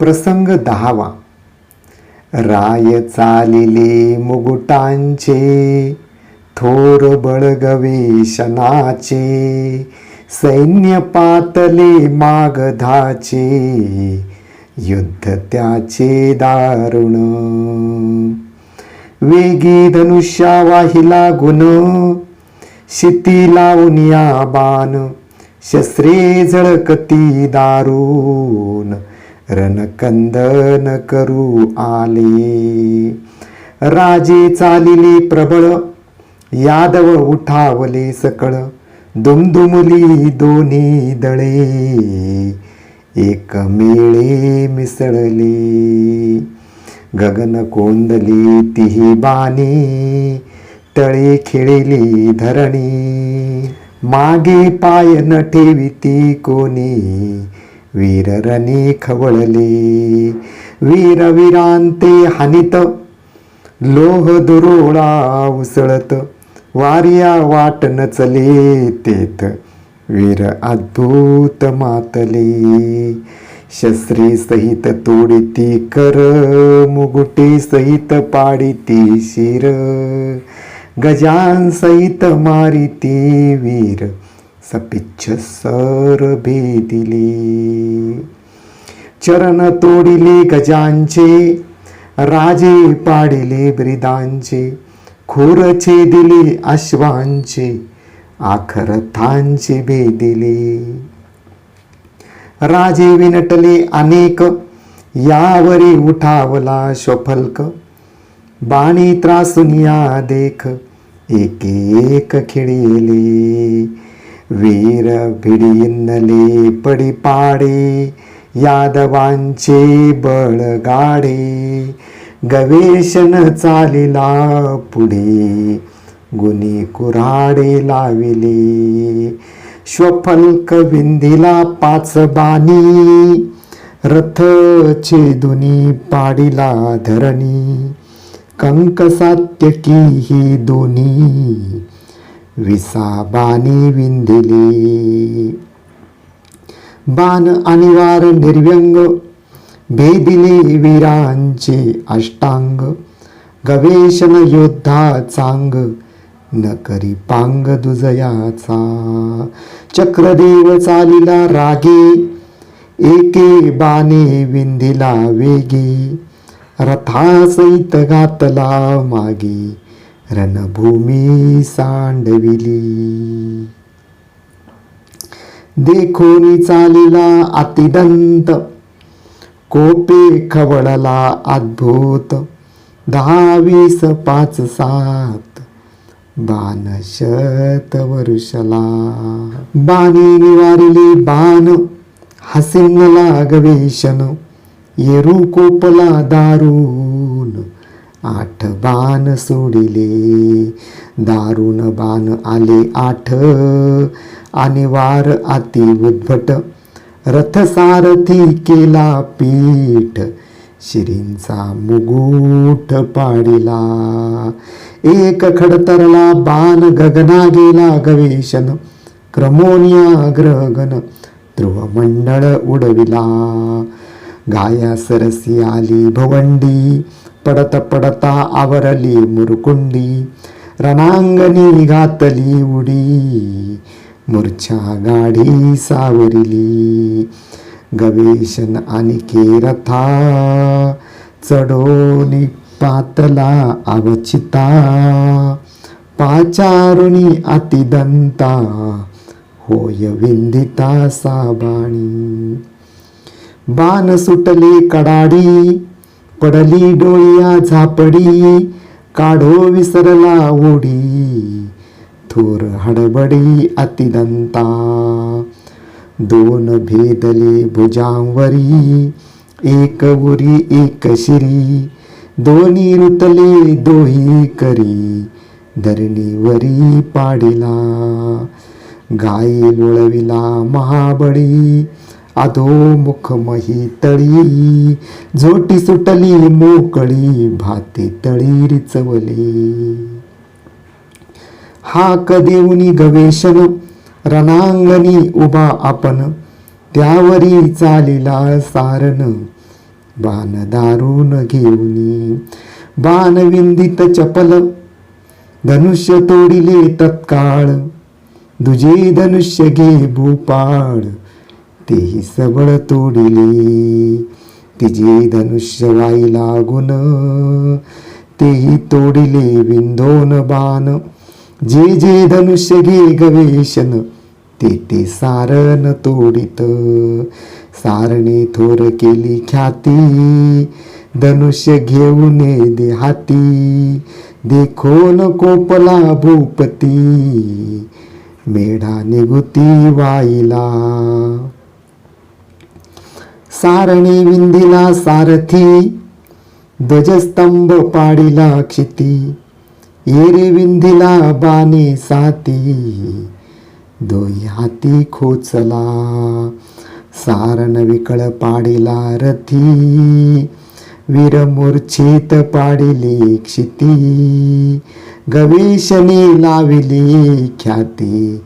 प्रसंग दहावा. राय चालिले मुगुटांचे थोर बळगवेशनाचे सैन्य पातले मागधाचे युद्ध त्याचे दारुण. वेगी धनुष्या वाहिला गुण शिती लावून या बाण शस्त्रे झळकती दारुण. रणकंदन करू आले. राजे चालिले प्रबळ यादव उठावले सकळ दुमदुमली दोन्ही दळे. एक मेळे मिसळले. गगन कोंदली तिही बाणी तळे खेळली धरणी. मागे पाय न ठेविती कोणी वीररणे खवळले वीरवीरांते हानित लोह दुरोळा उसळत वार्या वाट नचले तेत वीर अद्भुत मातले शस्त्री सहित तोडिती कर मुगुटे सहित पाडिती शिर गजान सहित मारिती वीर सपिच्छ सर भेदिले। चरण तोडिले गजांचे राजे पाडिले ब्रिदांचे खोर छेदिले अश्वांचे आखरथांचे भेदिले। राजे विनटले अनेक यावरी उठावला श्वफल्क बाणी त्रासून या देख एक एक खिळिले। वीर भिडिनले पडी पाडे यादवांचे बळगाडे गवेषण चालिला पुढे गुणी कुऱ्हाडे लाविले श्वफल्क विंदिला पाच बानी रथ छेदुनी पाडिला धरणी कंक सात्यकी ही दोन्ही विसाबानी विंधिली बाण अनिवार निर्व्यंग भेदिली वीरांचे अष्टांग गवेषण योद्धा चांग न करी पांग दुजयाचा. चक्रदेव चालिला रागे एके बाने विंधिला वेगे रथासहित घातला मागे. रणभूमी सांडविली. देखोनी चालिला अतिदंत. कोपे खवळला अद्भुत. दहावीस पाच सात. बाण शत वरुषला. बाणी निवारिले बाण. हसिंगला लागवेशन येरू कोपला दारू. आठ बाण सोडिले दारुण बाण आले आठ. आणि वार अति उद्भट रथसारथी केला पीठ. श्रींचा मुगूठ पाडिला एक खडतरला बाण गगना गेला गवेषण. क्रमोनिया ग्रहगण ध्रुवमंडळ उडविला. गाया सरसी आली भवंडी पडत पडता आवरली मुरकुंडी रणांगणी घातली उडी मूर्छा गाढी सावरिली गवेशन आणि केरथा चढोनी पातला अवचिता पाचारुणी अतिदंता होय विंदिता साबाणी बाण सुटले कडाडी पडली डोळ्या झापडी काढो विसरला ओढी थोर हडबडी अतिदंता दोन भेदले भुजांवरी एक उरी एक शिरी दोन्ही रुतले दोही करी धरणीवरी पाडिला गाई लोळविला महाबळी अधोमुख मही तळी झोटी सुटली मोकळी भाते तळी रिचवली. हाक देऊनी गवेषण रणांगणी उभा आपण त्यावरी चालिला सारण बाण दारून घेऊनी. बाणविंदित चपल धनुष्य तोडिले तत्काळ दुजे धनुष्य घे भूपाळ तेही सबळ तोडिली. तिची धनुष्य वाई लागून तेही तोडिले विंदोन बाण. जे जे धनुष्य घे गवेशन ते ते सारण तोडित. सारणे थोर केली ख्याती धनुष्य घेऊन देहाती. देखोन कोपला भूपती मेढा निगुती वाईला. सारणी विंदिला सारथी ध्वजस्तंभ पाडिला क्षिती येरे विंधिला बाने साती दोई हाती खोचला सारण विकळ पाडिला रथी वीर मूर्छित पाडिली क्षिती गवेशने लाविली ख्याती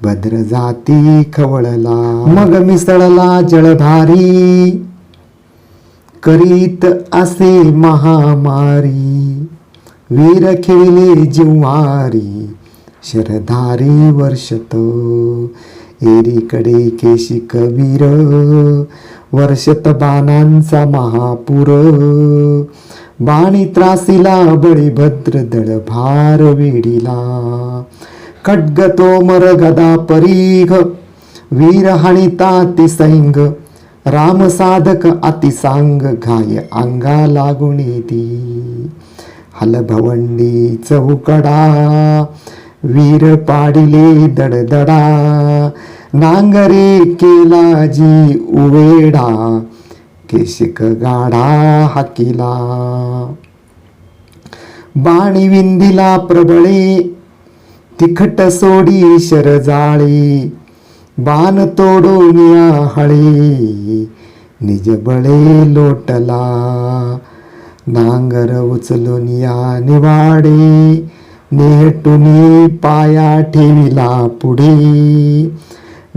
भद्र जाती खवळला मग मिसळला जळभारी करीत असे महामारी वीर खेळले जिव्हारी शरधारी वर्षत एरीकडे केशिक वीर वर्षत बाणांचा महापूर बाणी त्रासिला बळीभद्र दळ भार वेडीला खड्ग तोमर गदा परीघ वीरहणिता तिसैंग राम साधक अतिसांग घाय अंगा लागुणी ती हलभवंडी चौकडा वीर पाडिले दडदडा नांगरे केला जी उवेडा केशिक गाढा हाकिला बाणी विंधिला प्रबळे तिखट सोडी शरजाळे बाण तोडून या हळे. निज बळे लोटला नांगर उचलून या निवाडे. नेटुनी पाया ठेविला पुढे.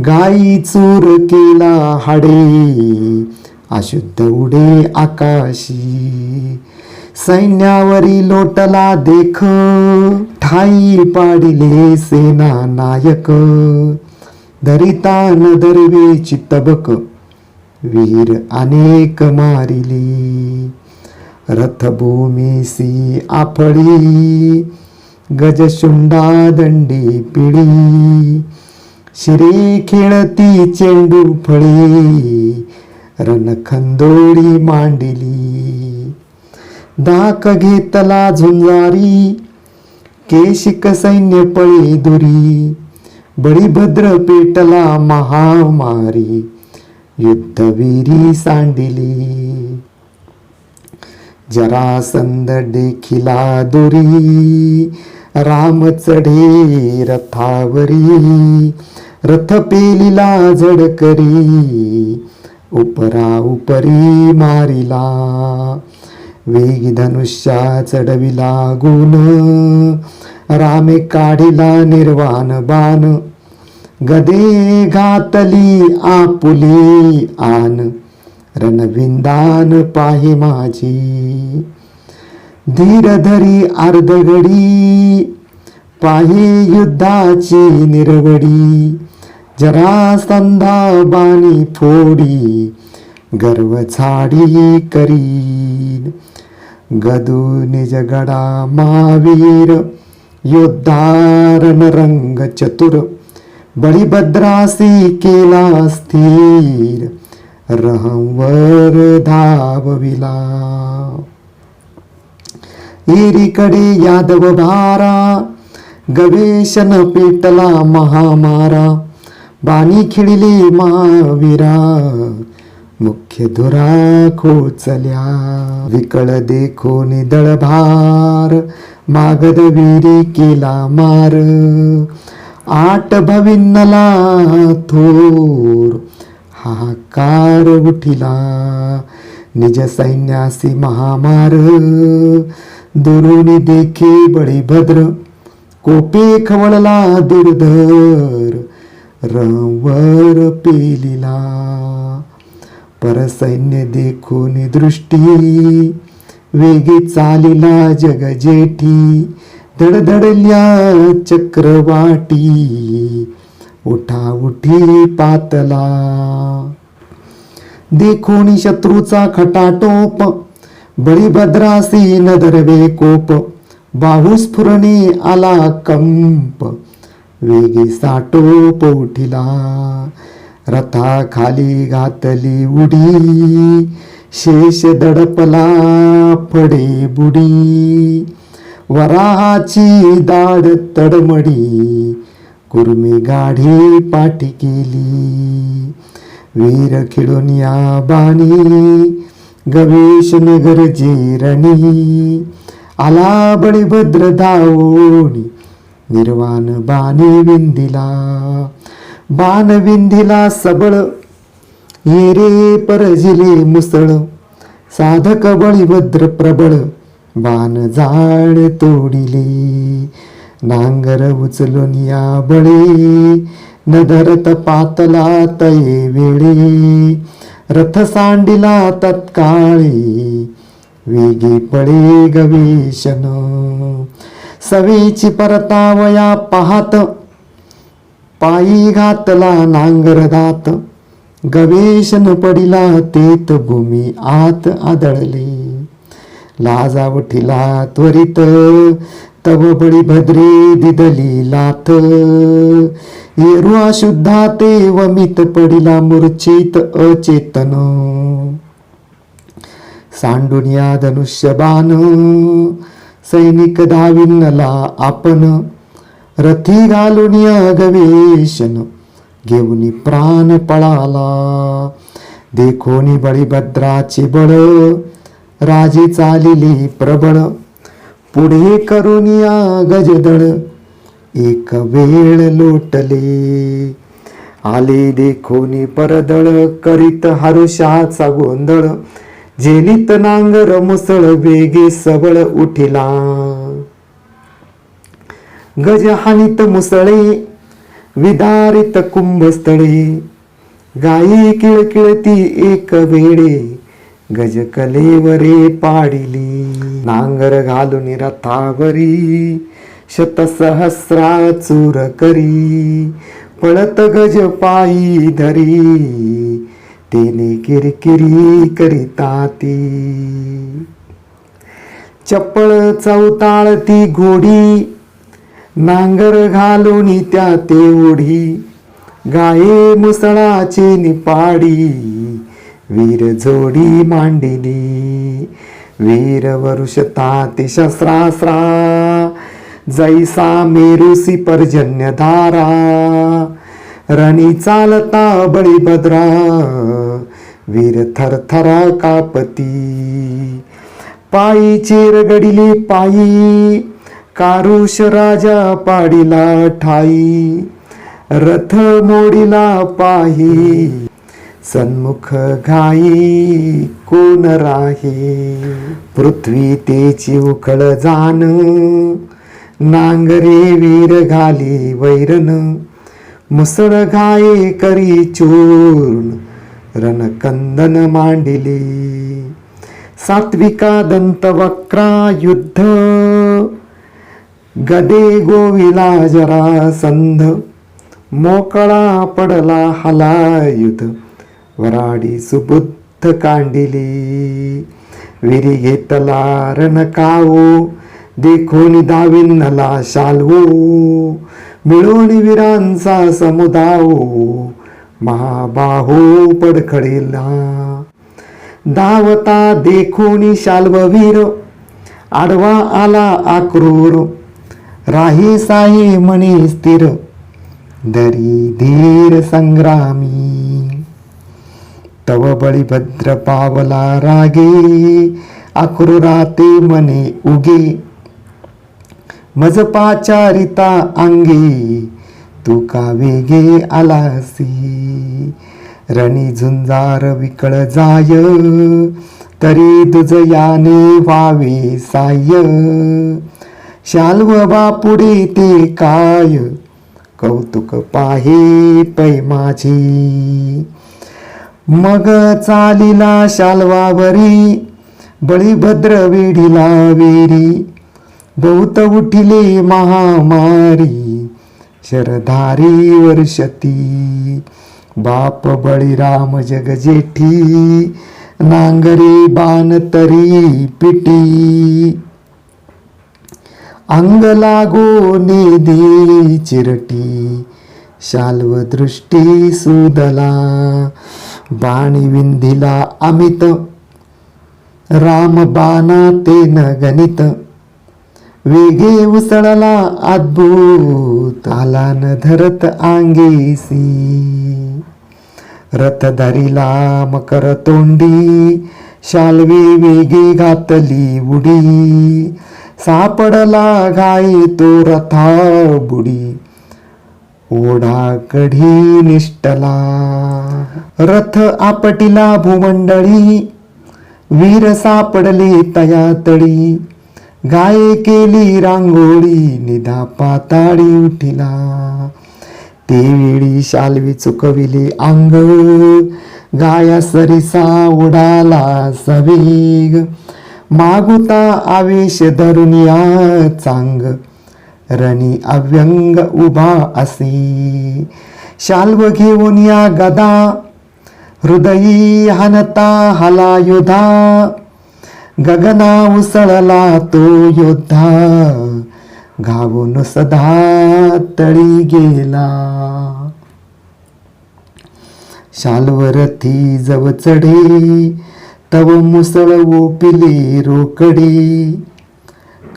गाई चूर केला हाडे. अशुद्ध उडे आकाशी. सैन्यावरी लोटला देख ठाई पाडिले सेना नायक. धरिता दरवे चितबक वीर अनेक मारिली. रथभूमीसी आफळी गजशुंडा दंडी पिढी. शिरे खेळती चेंडू फळी रणखंदोळी मांडिली. दाक घेतला झुंजारी केशिक सैन्य पळी दुरी बळीभद्र पेटला महामारी युद्धवीरी सांडिली जरासंद देखिला दुरी राम चढे रथावरी रथ पेलिला झडकरी उपरा उपरी मारिला वेगी धनुष्या चढवी लागून रामे काढिला निर्वाण बाण. गदे घातली आपुली आन रणविंदान पाहे माझी. धीरधरी अर्धगडी. पाहि युद्धाची निरवडी. जरा संधा बाणी फोडी. गर्व झाडी करीन. गदू निज गडा महावीर योद्धारण रंग चतुर बळीभद्रासी केला स्थिर रहंवर धावविला एरीकडे यादव भारा गवेशन पेटला महामारा बाणी खिळली महावीरा मुख्य धुरा खोचल्या विकळ देखो निदळ भार मागद विरी केला मार आट भविन्नला थोर हाकार उठिला निज सैन्यासी महामार दुरुनी देखे बळीभद्र कोपे खवळला दुर्धर रवर पेलिला. परसैन्य देखून दृष्टी. वेगी चालिला जग जेठी धडधडल्या चक्रवाटी. उठा उठी पातला. देखून शत्रूचा खटाटोप. बळीभद्रासी नदरवे कोप. बाहुस्फुरणे आला कंप. वेगी साटोप उठिला. रथा खाली घातली उडी शेष दडपला फडे बुडी वराची दाड तडमडी कुर्मी गाढी पाठी केली वीर खिडून या बाणी गवेश नगर जेरणी आला बळीभद्र धावोणी निर्वाण बाणी विंदिला बाणविंधीला सबळ येरे परजिले मुसळ साधक बळीभद्र प्रबळ बाण जाळ तोडिले नांगर उचलून या बळे न धरत पातला तये वेळे रथ सांडिला तत्काळी वेगी पळे गवेशन सवेची परतावया पाहत पायी घातला नांगरदात गवेशन पडिला तेत भूमी आत आदळले. लाजावठीला त्वरित तव बळी भद्रे दिदली लाथ येरुआ शुद्धा ते वमित पडिला मूर्छित अचेतन. सांडून या सैनिक धाविनला आपण रथी घालून या गवेशन घेऊन प्राण पळाला देखोनी बळीभद्राची बळ राजी चालिली प्रबळ पुढे करून या गजदळ एक वेळ लोटले आले देखोनी परदळ करीत हरुषाचा गोंधळ जेलीत नांगर मुसळ वेगे सबळ उठिला गजहानित मुसळे विदारित कुंभस्थळे गायी किळकिळती एक वेळे गज कलेवरे पाडिली. नांगर घालून रथावरी शतसहस्रा चूर करी पळत गज पायी धरी तेने किरकिरी करिता ती. चप्पळ चौताळती घोडी नांगर घालून त्या तेवढी. गाये मुसळाचे निपाडी. वीर जोडी मांडिली. वीर वरुष ताती शस्त्रास्रा. जैसा मेरुसी पर्जन्य धारा रणी चालता बळीभद्रा वीर थरथरा कापती. पायी चेर पायी. कारुष राजा पाडिला ठाई रथ मोडिला पाही सन्मुख घाई कोण राही? पृथ्वी तेची उखळ जाण नांगरे वीर घाली वैरन मुसळ घाये करी चूर्ण रणकंदन मांडिली सात्विका दंत वक्रा युद्ध गदे गोविला जरा संध मोकळा पडला हलायुध वराडी सुबुद्ध कांडिली विरी घेतला रणकावो देखोनी दाविन्हला शालवो. मिळून वीरांचा समुदाओ महाबाहो पडखडेला. धावता देखोनी शाल्ववीर आडवा आला आक्रूर. राही साई मणी स्थिर दरी धीर संग्रामी. तव बळीभद्र पावला रागे आक्रूराते मने उगे. मज पाचारिता अंगे तू का वेगे आलासी? रणी झुंजार विकळ जाय तरी तुझ याने व्हावे साय. शाल्व बापुडे ते काय? कौतुक पाहे पै माझी. मग चालिला शालवावरी बळीभद्र वेढीला वेरी बहुत उठिले महामारी शरधारी वर्षती. बाप बळीराम जगजेठी नांगरी बाण तरी पिटी. अंग लागो निधी चिरटी शाल्व दृष्टी सुदला बाणी विंधिला अमित राम बाणा ते न गणित वेगे उसळला अद्भुत आला न धरत आंगेसी रथधारीला मकर तोंडी शाल्वे वेगे घातली उडी सापडला गाई तो रथा बुडी. ओढा कढी निष्ठला. रथ आपटिला भूमंडळी. वीर सापडली तया तळी गाये केली रांगोळी निधा पाताळी उठिला. ते वेळी शालवी चुकविले अंग गाया सरिसा उडाला सवेग. मागुता आवेश धरुनिया चांग रणी अव्यंग उभा असे। शाल्व घेऊन या गदा हृदयी हनता हला योधा। गगना उसळला तो योद्धा घावून सदा तळी गेला। शाल्वरथी जव चढे तव मुसळ पिली रोकडी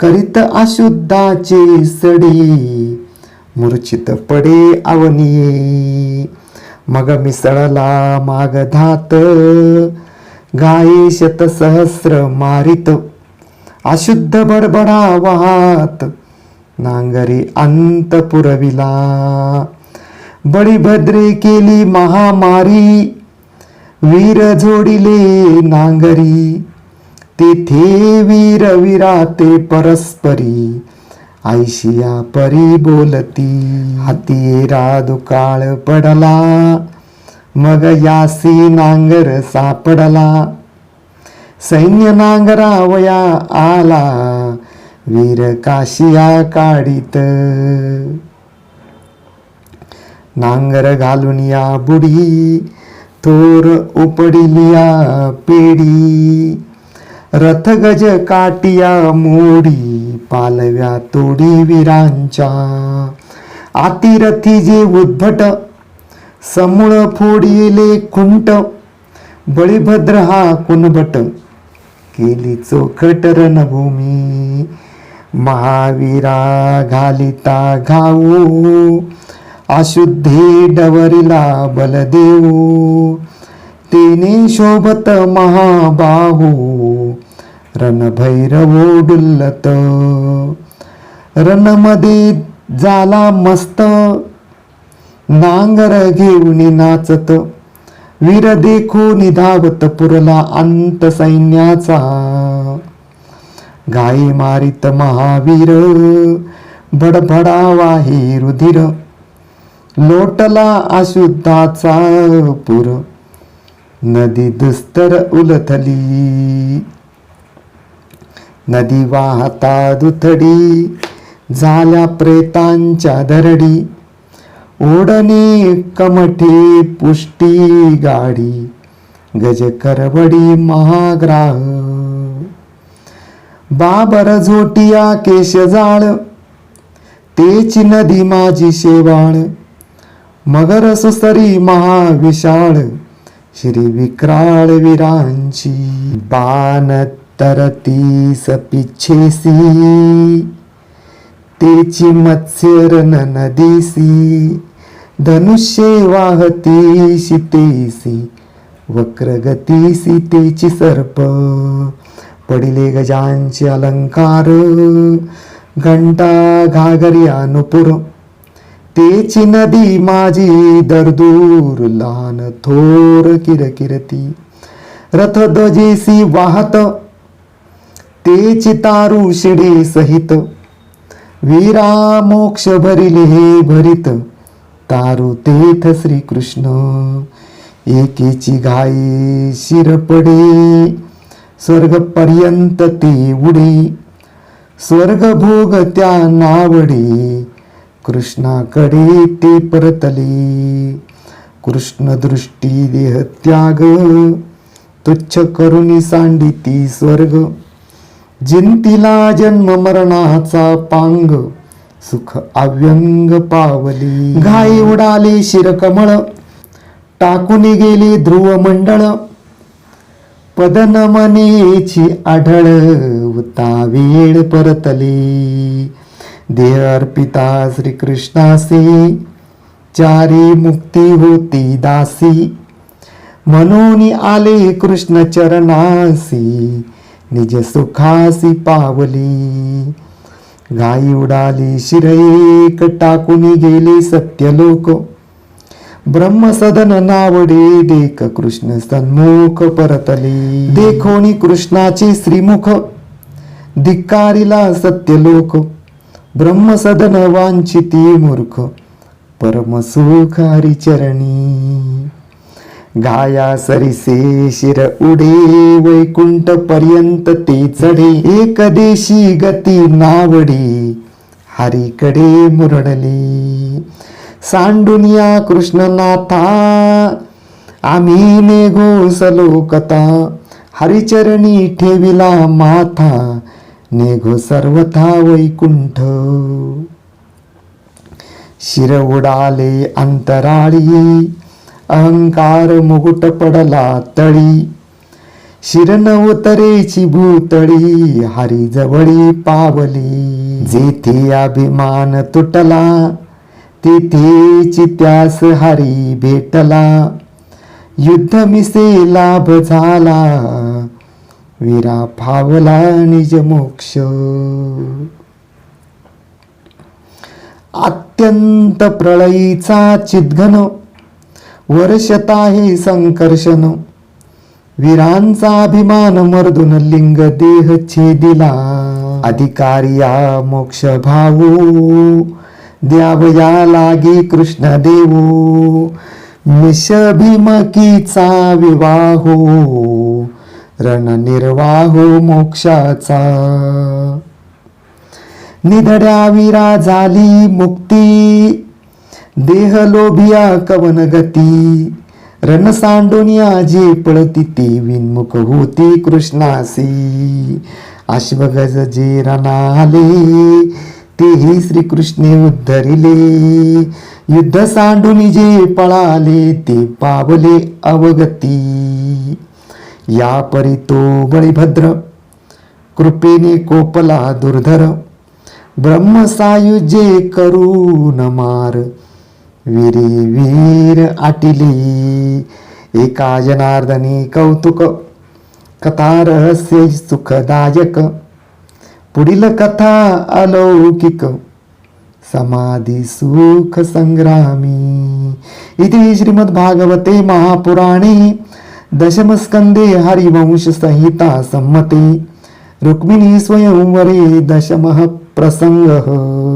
करीत अशुद्धाचे सडी मूर्छित पडे अवनिये मग मिसळला माग धात गाये शत सहस्र मारित अशुद्ध बडबडा वाहात नांगरी अंत पुरविला बळीभद्रे केली महामारी वीर जोडिले नांगरी तेथे वीर विराते परस्परी. आयशिया परी बोलती हाती दुकाळ पडला मग यासी नांगर सापडला. सैन्य नांगरावया आला वीर काशिया काढीत. नांगर घालून या बुडी थोर उपडिलिया पेडी रथ गज काटिया मोडी पालव्या तोडी वीरांच्या आतिरथी जे उद्भट समूळ फोडिले खुंट बळीभद्र हा कुणबट केली चोखट रणभूमी महावीरा घालिता घाऊ अशुद्धी डवरिला बलदेऊ तेने शोभत महाबाहू रणभैरव डुल्लत रणमध्ये झाला मस्त नांगर घेऊन नाचत वीर देखो निधावत पुरला अंत सैन्याचा गाई मारित महावीर बडबडावा हे रुधिर लोटला अशुद्धाचा पुर. नदी दुस्तर उलथली. नदी वाहता दुथडी. झाल्या प्रेतांच्या दरडी. ओढणे कमठे पुष्टी गाडी. गज करवडी महाग्राह. बाबर झोटिया केश जाळ तेची नदी माझी शेवाळ. मगर सुसरी महाविशाळ श्री विक्राळ वीरांची बाण तरतीस पिच्छेसी तेची मत्स्यरन नदीसी धनुष्ये वाहती शितेसी वक्रगतीसी तेची सर्प पडिले गजांचे अलंकार घंटा घागरी नुपुर तेची नदी माझी दरदूर लहान थोर किरकिरती रथ ध्वजेसी वाहत तेची तारू शिडे सहित वीरा मोक्ष भरिले हे भरित तारू तेथ श्रीकृष्ण एकेची घाई शिरपडे स्वर्गपर्यंत ते उडे स्वर्ग भोग त्या नावडे कृष्णाकडे ते परतले. कृष्ण दृष्टी देह त्याग तुच्छ करुणी सांडिती स्वर्ग. जिंतीला जन्म मरणाचा पांग सुख अव्यंग पावली. घाई उडाले शिरकमळ टाकून गेले ध्रुव मंडळ. पदनमनेची आढळ उता वेळ परतली. देह अर्पिता श्रीकृष्णासी। चारी मुक्ती होती दासी। म्हणून आले कृष्ण चरणासी। निज सुखासी पावली। गाई उडाली शिरएक टाकून गेले सत्यलोक। ब्रह्मसदन नावडे देख कृष्ण सन्मुख परतले। देखोनी कृष्णाचे श्रीमुख धिक्कारिला सत्यलोक। ब्रह्मसदन वांछिती मूर्ख परमसुखारी हरिचरणी गाया सरिसे शिर उडे वैकुंठ पर्यंत ते चढे एक देशी गती नावडी हरीकडे मुरडले. सांडुनिया कृष्णनाथा आम्ही नेघो कथा हरिचरणी ठेविला माथा नेघो सर्वथा वैकुंठ. शिर उडाले अंतराळी अहंकार मुकुट पडला तळी. शिरनवतरेची भूतळी हरी जवळी पावली. जेथे अभिमान तुटला तेथे त्यास हरी भेटला. युद्ध मिसे लाभ झाला वीरा फावला निज मोक्ष. अत्यंत प्रळयीचा चिद्घन वर्षता हे संकर्षण. वीरांचा अभिमान मर्दून लिंग देह छेदिला. अधिकारिया मोक्ष भाऊ द्यावया लागे कृष्ण देवो. मिषभीमकीचा विवाहो हो. रणनिर्वाहो मोक्षाचा. निधड्या वीरा झाली मुक्ती देह लोभिया कवन गती रण सांडोनिया जे पळती ती विनमुख होती कृष्णासी. अश्वगज जे रणाले तेही श्रीकृष्णे उद्धरिले. युद्ध सांडून जे पळाले ते पावले अवगती. या परी तो बळीभद्र कृपेने कोपला दुर्धर. ब्रह्मसायुजे करून मार वीरे वीर आटिली. एका जनार्दनी कौतुक कथा रहस्य सुखदायक. पुढील कथा अलौकिक समाधी सुख संग्रामी. इति श्रीमद्भागवते महापुराणे. दशमस्कंदे हरिवंश संहिता संमते रुक्मिणी स्वयंवरे दशमः प्रसङ्गः।